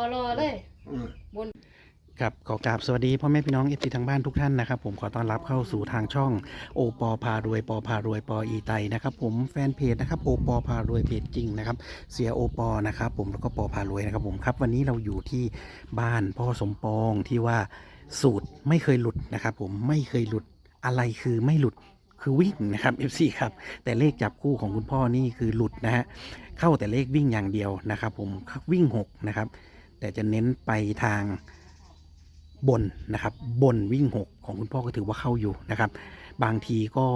รอรอเลยอืมบนครับขอกราบสวัสดีพ่อแม่พี่น้องเอฟซีทางบ้านทุกท่านนะครับผมขอต้อนรับเข้าสู่ทางช่องโอปอพารวยปอพารวยปออีไตนะครับผมแฟนเพจนะครับโอปอพารวยเพจจริงนะครับเสียโอปอนะครับผมแล้วก็ปอพารวยนะครับผมครับวันนี้เราอยู่ที่บ้านพ่อสมปองที่ว่าสูตรไม่เคยหลุดนะครับผมไม่เคยหลุดอะไรคือไม่หลุดคือวิ่งนะครับ FC ครับแต่เลขจับคู่ของคุณพ่อนี่คือหลุดนะฮะเข้าแต่เลขวิ่งอย่างเดียวนะครับผมวิ่งหกนะครับ แต่จะเน้นไปทางบนนะครับ บนวิ่ง 6 ของคุณพ่อก็ถือว่าเข้าอยู่นะครับ บางทีก็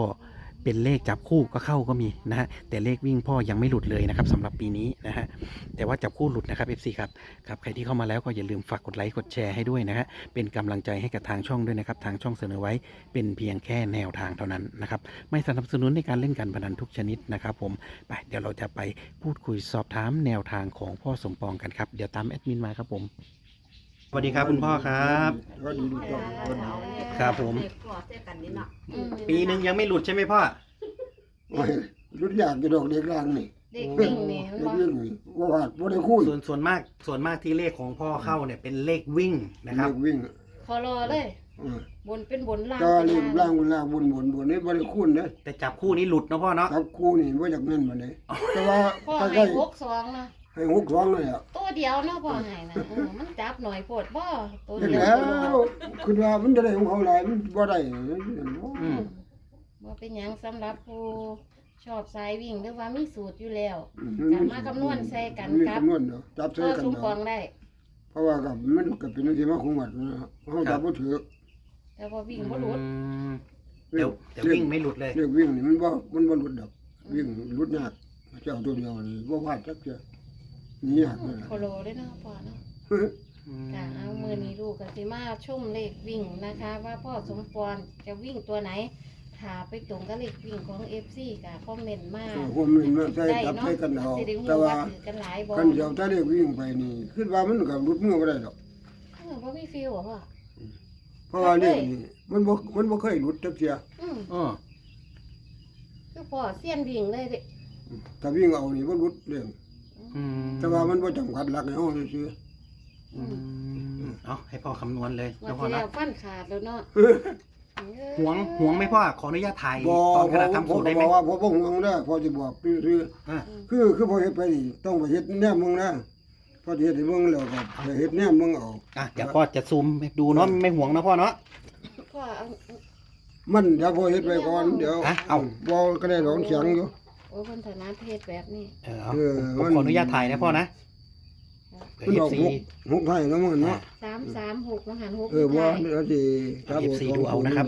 เป็นเลขจับคู่ก็เข้าก็มีนะฮะแต่เลขวิ่งพ่อยังไม่หลุดเลยนะครับสำหรับปีนี้นะฮะแต่ว่าจับคู่หลุดนะครับ FC ครับครับใครที่เข้ามาแล้วก็อย่าลืมฝากกดไลค์กดแชร์ให้ด้วยนะฮะเป็นกำลังใจให้กับทางช่องด้วยนะครับทางช่องเสนอไว้เป็นเพียงแค่แนวทางเท่านั้นนะครับไม่สนับสนุนในการเล่นการพนันทุกชนิดนะครับผมไปเดี๋ยวเราจะไปพูดคุยสอบถามแนวทางของพ่อสมปองกันครับเดี๋ยวตามแอดมินมาครับผม สวัสดีครับคุณพ่อครับ ก็ดีดูก่อนก็ดีครับผมอืมปีหนึ่งยังไม่หลุดใช่ไหมพ่อโอ้ยรุ่นยากจะดอกเด็กล่างนี่เด็กวิ่งนี่มันเด็กบ่วิ่งนี่ว่าว่าบ่ได้คุยส่วนส่วนมากส่วนมากที่เลขของพ่อเข้าเนี่ยเป็นเลขวิ่งนะครับ เด็กวิ่งคอรอเลยอืมบนเป็นบนล่างก็เป็นเล่นล่าล่างงบนล่างบนบนบนนี่บ่ได้คุ้นเด้แต่จับคู่นี้หลุดนะพ่อเนาะ ครับครูนี่บ่อยากแม่นบ่ได้แต่ว่าพ่อใกให้ล้หกสองนะๆ ให้หกสองเลยอะตัวเดียวเนาะพ่อให้นะเออมันจับหน่อยโพดบ่ตัวเด็กเดียวแล้วคือว่ามันจะได้ของเขาหลายมันบ่ได้อืมบ่เป็นหยังสำหรับผู้ชอบสายวิ่งหรือว่ามีสูตรอยู่แล้วอืกลับมาคำนวณใส่กันมีครับ คำนวณเด้อจับใส่พ่อกันสมปเด้อองได้ เพราะว่ากับมันก็เป็นที่มาของวัดนะเฮาจับบ่ถือแต่ว่าวิ่งบ่หลุดอืมเดี๋ยวแต่วิ่งไม่หลุดเลย เรียกวิ่งนี่มันบ่มันบ่หลุดดอกวิ่งหลุดยากเจ้าตัวเดียวนี่บ่พลาดจักเทื่อ หนี่ยากเลยโคโลได้เนาะพ่อเนาะอืมค่ะเอามือนี้ลูกกับสิมาชมเลขวิ่งนะคะ ว่าพ่อสมปองจะวิ่งตัวไหนหาไปตรงกับเลขวิ่งของเอฟซีกับคอมเมนต์มาเออผมนี่มันใส่จับใส่กันเอาสิได้ฮู้แต่ว่าว่าถือกันหลายบ่คันเดียวถ้าเรียกวิ่งไปนี่คิดว่ามันก็หลุดมือบ่ได้ดอกเออบ่มีฟิลเหรอพ่อเพราะว่าเรียกนี่มันบ่มันบ่เคยหลุดจักเทื่ออืมอ๋อคือพ่อเสี้ยนวิ่งเลยเด้ถ้าวิ่งเอานี่บ่หลุดเรื่อง อืมแต่ว่ามันบ่จำกัดหลักให้เฮาซื่ออืมเอาให้พ่อคำนวณเลยว่าแล้วพ่อที่นะแล้วฟันขาดแล้วเนาะหวงหวงไหมพ่อขออนุญาตถ่ายๆบ่ตอนขบ่ณะผมทำสูตรได้ไหมบอกว่าผมบ่ห่วงเด้อพอสิบอกซื่ออะๆคือคือพอเฮ็ดไปนี่ต้องไปเฮ็ดแนมมึงนะพอสิเฮ็ดให้มึงแล้วก็ไปเฮ็ดแนมมึงเอา อะเดี๋ยวพ่อจะซูมให้ดูเนาะไม่หวงนะพ่อเนาะ พ่อเอา มันเดี๋ยวพอเฮ็ดไปก่อนเดี๋ยวฮะเอา บ่ก็ได้ดอกเสียงอยู่ โอ้เพิ่นถนัดเฮ็ดแบบนี้ เออเอาเออผมขออนุญาตถ่ายนะพ่อนะเผื่อมันเอดอฟกซีหกหกไทยแล้วมันเนาะ336มาหัน6เออบ่ท้ายเดี๋ยวสิครับเอฟซีดูเอานะครับ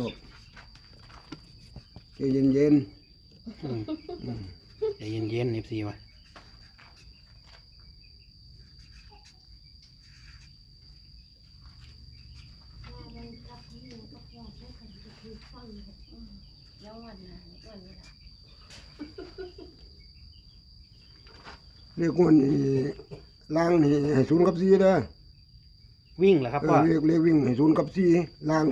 ใจเย็นอืมอืมใจเย็นๆเอฟซีมาแล้ววันนั้นวันนี้ล่ะ เรียกว่านี่ล่างนี่ให้ศูนย์กับ4เด้อวิ่งเหรอครับเอพ่ออเรียกเรียกวิ่งให้ศูนย์กับ4ล่าง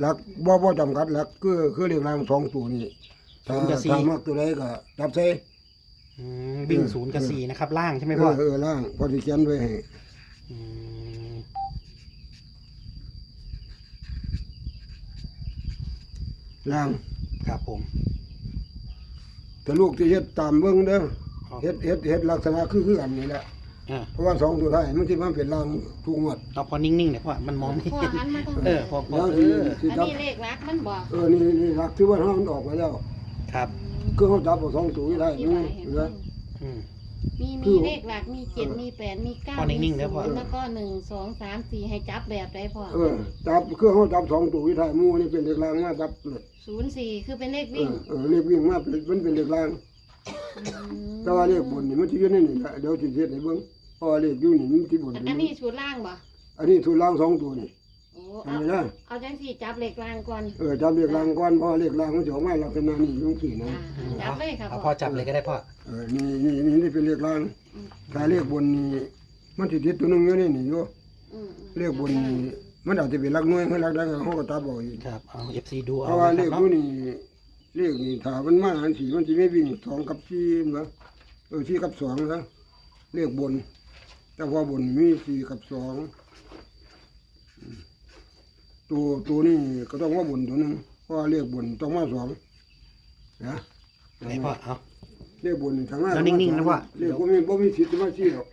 หลักบ่บ่จำกัดหลักคือคือเรียกล่างสองตัวนี่ถ้าถ้ามักตัวใดก็จับใส่ อืมวิ่งศูนย์กับสี่นะครับ ล่างใช่ไหมเอพ่ออเออล่างพอสิเขียนไว้ให้อืมล่าง ครับผม แต่ลูกที่เฮ็ดตามเบิ่งเด้อครับ เฮ็ดเฮ็ดเฮ็ดลักษณะคือคืออันนี้แหละอ่าเพราะว่าสองตัวท้ายมันสิมันเป็นล่างทุกงวดเอาพอนิ่งๆเนี่อยพ่อมันมองไม่พ่อเห็น หันมาทางเอนี้อ พอพอแล้วเอสิอสิอันจับนี้เลขรักมันบอกเออนี่นี่หลักที่ว่าเฮามันออกมาแล้ว ครับ คือเขาจับเอาสองตัวท้ายที่นี่ถ่ายให้เหลือ อืม มีคืมีอเลขหลักมีเจ็ดมีแปดมีเก้าพ่อนิ่งๆมีนะพ่อศูนย์แล้วก็หนึ่งสองสามสี่ให้จับแบบได้พ่อเออจับคือเขาจับสองตัวท้ายหมู่นี่เป็นเลขล่างมาจับเลยศูนย์สี่คือเป็นเลขเอวิ่งอเออเลขวิ่งมาเป็นมันเป็นเลขล่าง แต่ว่าเลขบนนี่มันสิอยู่ในนี่แหละเดี๋ยวสิเฮ็ดให้เบิ่งเพราะว่าเลขอยู่นี่มันสิบนอันนี้ชุดล่างบ่อันนี้ทุนล่างสองตัวนี่โอ้อันเอานี้นะเอาจังสี่จับเลขล่างก่อนเออจับเลขล่างก่อนเพราะว่าเลขล่างมันสิออกมาลักษณะนี้อยู่สี่นะอ่าจับเลยครับเอาพ่พ่ออจับเลยก็ได้พ่อเออนี่นี่นี่นี่เป็นเลขล่างอืมถ้าเลขบนนี่มันสิติดตัวหนึงอยู่นี่นี่อยู่อืมอืมเลขบนนี่มันอาจจะเป็นหลักหน่วยหรือหลักใดก็เฮาก็ตัดบ่อีกครับเอาเอฟซีดูเพเอาราะว่าเลนะขครับอยู่เนาะนี่ เลขนี่ถ้ามันมาอันสี่มันสิไม่วิ่งสองกับสี่เหมือนเออสี่กับสองนะเลขบน แต่ว่าบนมีสี่กับสองอืมตัวตัวนี้ก็ต้องว่าบนตัวหนึงเพราะว่าเรียกบนต้องมาสองนะไหนพ่อเอาเรียกบนทางหน้าแล้วนิ่งๆนะพ่อเรียกว่ามีบ่มีสิทธิ์จะมาชี้หรอก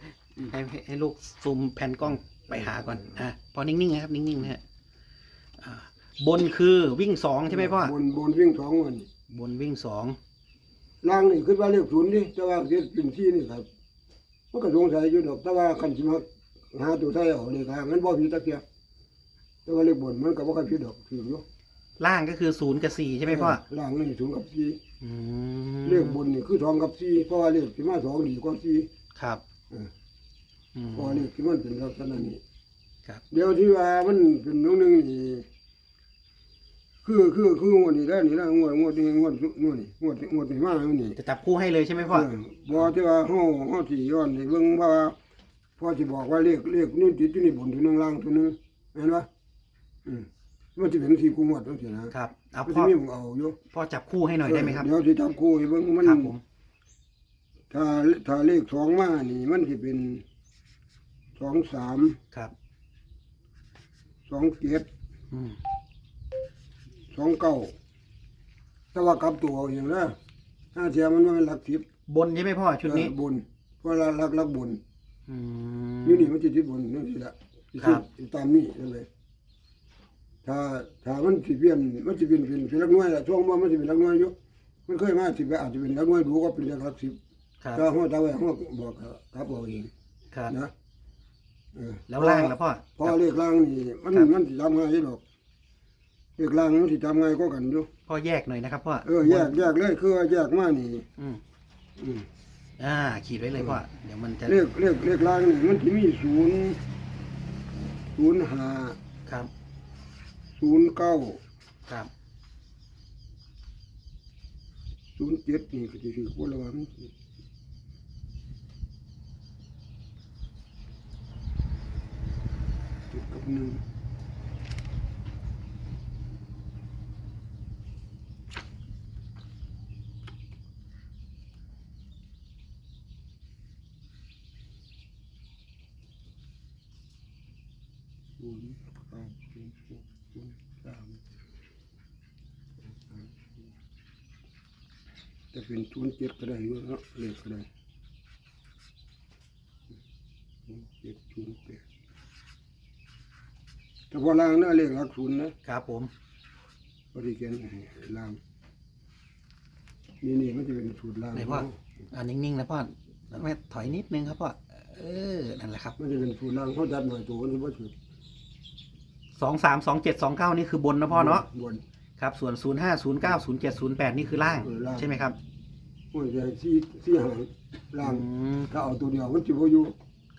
ให้ให้ให้ลูกซูมแผ่นกล้องไปหาก่อนอะพอนิ่งๆนะครับนิ่งๆนะฮะอ่า บนคือวิ่งสองใช่ไหมพ่อบนบนวิ่งสองวันบนวิ่งสองล่างนี่ขึ้นว่าเรียกศูนย์นี่แต่ว่าเรียกเป็นสี่นี่ครับมันก็สงสัยอยู่ดอกแต่ว่าคันสิมาหาตัวใส่เอาเลยครับมันบ่ผิดตะเกียบแต่ว่าเรียกบนมันก็บ่ค่อยผิดดอกถืออยู่ล่างก็คือศูนย์กับสี่ใช่ไหมพ่อล่างนี่ศูนย์กับสี่อืมเรียกบนนี่คือสองกับสี่เพราะว่าเรียกสิมาสองดีกว่าสี่ครับเอออืมเพราะว่าเรียกที่มันเป็นลักษณะนี้ครับ เดี๋ยวที่ว่ามันเป็นน้องหนึงนี่ คือคือคืองวดนี้ได้อนี่นะงวดงวดนี้งวดงวดนี้งวดงวดนี้มาแล้วนี่จะจับคู่ให้เลยใช่ไหมพ่อ เออบ่ที่ว่าเฮาเฮาสิย้อนให้เบิ่งว่าพ่อสิบอกว่าเลขเลขนี่ติดอยู่นี่บนตัวหนึงล่างตัวหนึงเห็นปะอืมมันสิเป็นสีกูงวดจังซี่นะครับ เอามันพ่สิอ มีหมึงเอาอยู่พ่อจับคู่ให้หน่อยได้ไหมครับ เดี๋ยวสิจับคู่ให้เบิ่งมัน ครับผม ถ้าถ้าเลขสองมานี่มันสิเป็นสองสามครับ สองเจ็ดอืม สองเก้าแต่ว่ากลับตัวเอาอย่างนะห้าเทียมันว่ามันหลักสิบบนใช่ไหมพ่อชุดนี้เออบนเพราะหลักหลักหลักบนอืม นี่นี่มันจะติดบนนี่สิละสิครับ ตามนี่นั่นเลยถ้าถ้ามันสิเปลี่ยนมันสิเป็นเป็นเป็นหลักหน่วยละช่วงว่ามันสิเป็นหลักหน่วยอยู่มันเคยมาสิไปอาจจะเป็นหลักหน่วยดูก็เป็นหลักหลักสิบครับถ้าห้อตาไว้ห้อบอกครับเอาเองครับ นะเออ แล้วล่างแล้วพ่อเพราะเลขล่างนี่มันครับ มันสิทำง่ายอยู่ดอก เลขล่างมันสิทำง่ายก็กันอยู่พ่อแยกหน่อยนะครับพ่อเออแยกแยกเลยคือว่าแยกมานี่อืมอืมอ่า ขีดไว้เลยพ่อ เดี๋ยวมันจะเลขเลขเลขล่างนี่มันจะมีศูนย์ศูนย์ห้าครับ ศูนย์เก้าครับ ศูนย์เจ็ดนี่ก็จะคือคนละวันเจ็ดกับหนึ่งศูนย์เก้าศูนย์หกศูนย์สาม จะเป็นศูนย์เจ็ดก็ได้อยู่เนาะเลขก็ได้ศูนย์เจ็ดศูนย์แปดแต่พอล่างน่าเลขหลักศูนย์นะครับผมพอดีเขียนให้ล่างนี่นี่มันจะเป็นสูตรล่างไหนพ่ออ่านิ่งๆนะพ่อแล้วแม่ถอยนิดนึงครับพ่อเออนั่นแหละครับ มันจะเป็นสูตรล่างเขาจัดหน่อยตัวมันจะว่าถูก สองสามสองเจ็ดสองเก้านี่คือบนนะพ่อเนาะบน ครับส่วนศูนย์ห้าศูนย์เก้าศูนย์เจ็ดศูนย์แปดนี่คือล่าง เออล่าง ใช่ไหมครับมันจะสี่สี่หางล่างอืมถ้าเอาตัวเดียวมันจะพออยู่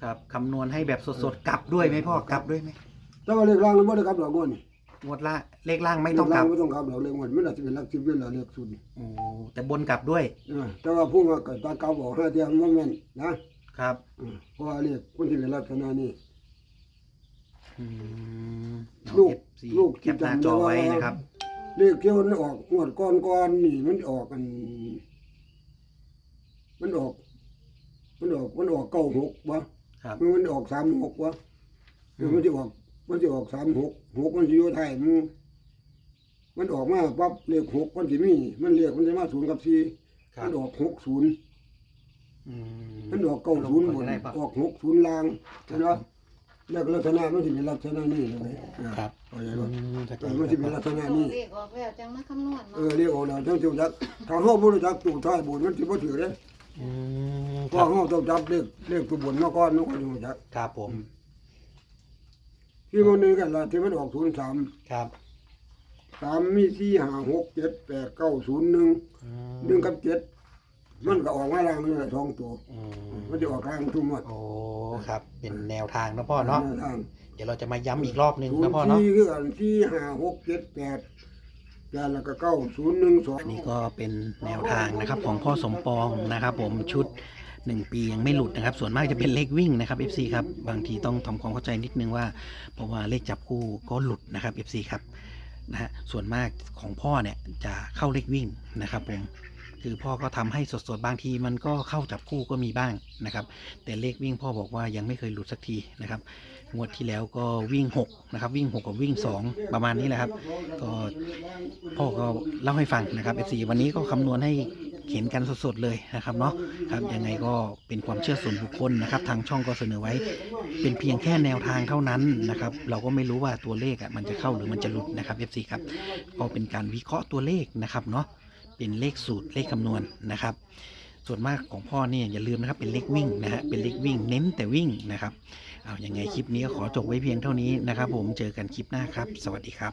ครับคำนวณให้แบบสดๆกลับด้วยไหมพ่อกลับด้วยไหมแต่ว่าเลขล่างมันไม่ได้กลับดอกก้อนนี่งวดละเลขล่างไม่ต้องกลับเลขล่างไม่ต้องกลับดอกเลขมันมันอาจจะเป็นหลักสิบเป็นหลักเลขศูนย์โอ้แต่บนกลับด้วยเออแต่ว่าผู้มาเกิดตาเก่าบอกห้าเทียมมันแม่นนะครับอืมเพราะว่าเรียกคนที่เป็นลักษณะนี้ อืมลูกเอา FC ลูกแคปหน้าจอไว้นะครับเรียกเที่ยวมันออกงวดก้อนก้อนๆนี่มันออกกัน มันออก มันออกมันออกเก้าหกวะครับ มันออกสามหกวะเออมันจะออก มันจะออกสามหกหกมันจะอยู่ไทายมันมันออกมาปั๊บเลขหกมันจะมี มันเรียกมันจะมาศูนย์กับสี่ครับมันออกหกศูนย์อืม มันออกเก้าศูนย์บนได้ปะ ออกหกศูนย์ล่างครัเห็บนไหม แล้วลักษณะมันจะเป็นลักษณะนี้เลยเออครับเข้าใจอืปะมเข้าใจเออมันจะเป็นลักษณะนี้ เลขออกแล้วจังมาคำนวณเอเนาะอเรียกออกแล้วทั้งสิบจักถ้าห้องบริจักตู่ท้ายบนมันสิบ่ถือเด้อืมเพครัราะบห้องต้องจับเลขเลขตัวบนมาก่อนมันก็อยู่จักครับผมที่มันนึงกันละที่มันออกศูนย์สามครับสามมีสี่ห้าหกเจ็ดแปดเก้าศูนย์หนึ่งอืหนึ่งกับเจ็ด มันก็ออกมาล่างนี่แหละสองตัว อืมมันจะออกกลางทุ่มหมดโอ้ครับ เป็นแนวทางนะพ่อเนาะทางเดี๋ยวเราจะมาย้ำอีกรอบหนึ่งศูนนะย์พ่อเนาะ สี่คือกันสี่ห้าหกเจ็ดแปดยานแล้วก็เก้าศูนย์หนึ่งสอง อันนี้ก็เป็นแนวทางนะครับของพ่อสมปองนะครับ ผมชุดหนึ่งปียังไม่หลุดนะครับ ส่วนมากจะเป็นเลขวิ่งนะครับ FC ครับบางทีต้องทำความเข้าใจนิดนึงว่า เพราะว่าเลขจับคู่ก็หลุดนะครับ FC ครับนะฮะส่วนมากของพ่อเนี่ยจะเข้าเลขวิ่งนะครับผม คือพ่อก็ทำให้สดๆบางทีมันก็เข้าจับคู่ก็มีบ้างนะครับ แต่เลขวิ่งพ่อบอกว่ายังไม่เคยหลุดสักทีนะครับงวดที่แล้วก็วิ่ง6นะครับวิ่ง 6 กับวิ่ง 2 ประมาณนี้แหละครับ ก็พ่อก็เล่าให้ฟังนะครับ FC วันนี้ก็คำนวณให้เห็นกันสดๆเลยนะครับเนาะครับยังไงก็เป็นความเชื่อส่วนบุคคลนะครับ ทางช่องก็เสนอไว้ เป็นเพียงแค่แนวทางเท่านั้นนะครับ เราก็ไม่รู้ว่าตัวเลขอะมันจะเข้าหรือมันจะหลุดนะครับ FC ครับก็เป็นการวิเคราะห์ตัวเลขนะครับเนาะ เป็นเลขสูตรเลขคำนวณนะครับ ส่วนมากของพ่อเนี่ยอย่าลืมนะครับเป็นเลขวิ่งนะฮะเป็นเลขวิ่งเน้นแต่วิ่งนะครับเอายังไงคลิปนี้ก็ขอจบไว้เพียงเท่านี้นะครับ ผมเจอกันคลิปหน้าครับ สวัสดีครับ